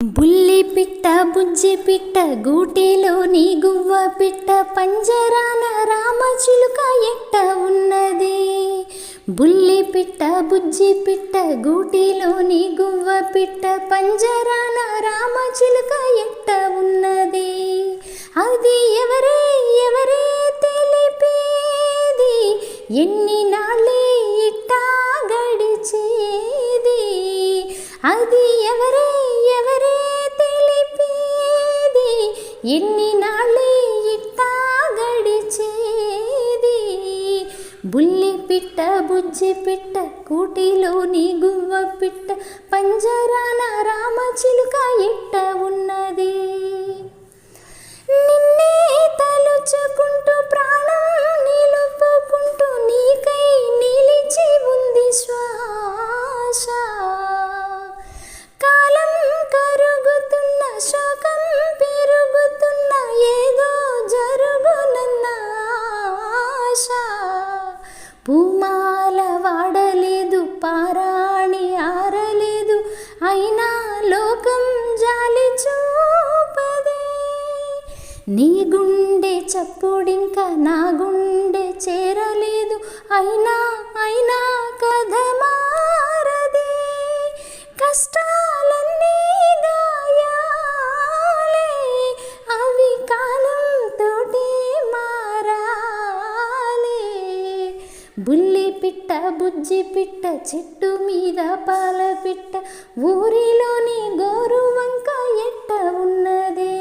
బుల్లి పిట్ట బుజ్జి పిట్ట గూటిలోని గువ్వ పిట్ట పంజరాన రామచిలుక ఎట్ట ఉన్నది? బుల్లి పిట్ట బుజ్జి పిట్ట గూటిలోని గువ్వ పిట్ట పంజరాన రామచిలుక ఎట్ట ఉన్నది? అది ఎవరే ఎవరే తెలిపేది? ఎన్ని నాళ్ళే ఇట్టా గడిచేది? అది ఎవరే ఎన్ని నాళ్ళే ఇట్టా గడిచేది? బుల్లి పిట్ట బుజ్జి పిట్ట కూటిలోని గువ్వ పిట్ట పంజరాన రామచిలుక ఇట్ట ఉన్నది? పూమాల వాడలేదు పారాణి ఆరలేదు అయినా లోకం జాలి చూపదే. నీ గుండె చప్పుడింకా నా గుండె చేరలేదు అయినా బుల్లి పిట్ట బుజ్జి పిట్ట చెట్టు మీద పాల పిట్ట ఊరిలోని గోరు వంక ఎట్ట ఉన్నదే?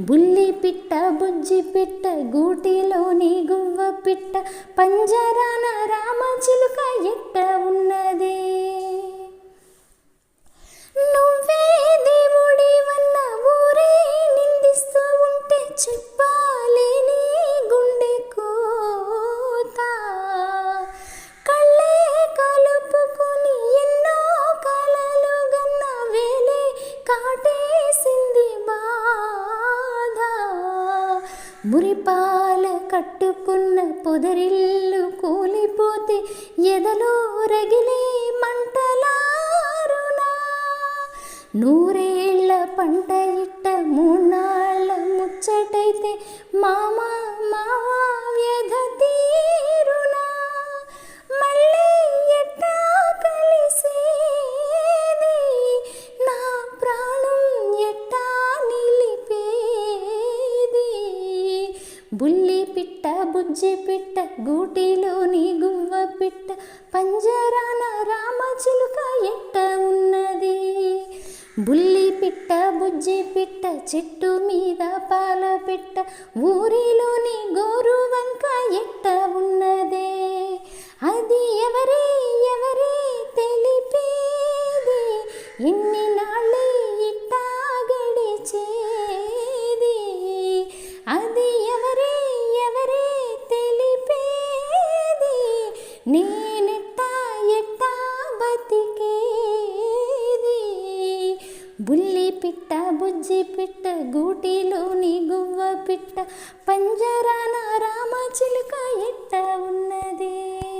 బుల్లి పిట్ట బుజ్జి పిట్ట గూటిలోని గువ్వ పిట్ట పంజరాన రామచిలుక ఎట్ట ఉన్నదే? మురిపాల కట్టుకున్న పొదరిల్లు కూలిపోతే ఎదలో రగిలే మంటలారునా? నూరేళ్ళ బుజ్జి పిట్ట గూటిలోని గువ్వ పిట్ట పంజరాన రామచిలుక ఎట్ట ఉన్నది? బుల్లి పిట్ట బుజ్జి పిట్ట చెట్టు మీద పాల పిట్ట ఊరిలోని గోరు వంక ఎట్ట ఉన్నదే? అది ఎవరే ఎవరే తెలిపేది? ఎన్ని నాళ్ళే ఇట్టా గడిచేది? అది నేనెట్టా ఎట్టా బతికేది? బుల్లి పిట్ట బుజ్జి పిట్ట గూటిలోని గువ్వ పిట్ట పంజరాన రామచిలుక ఎట్ట ఉన్నది?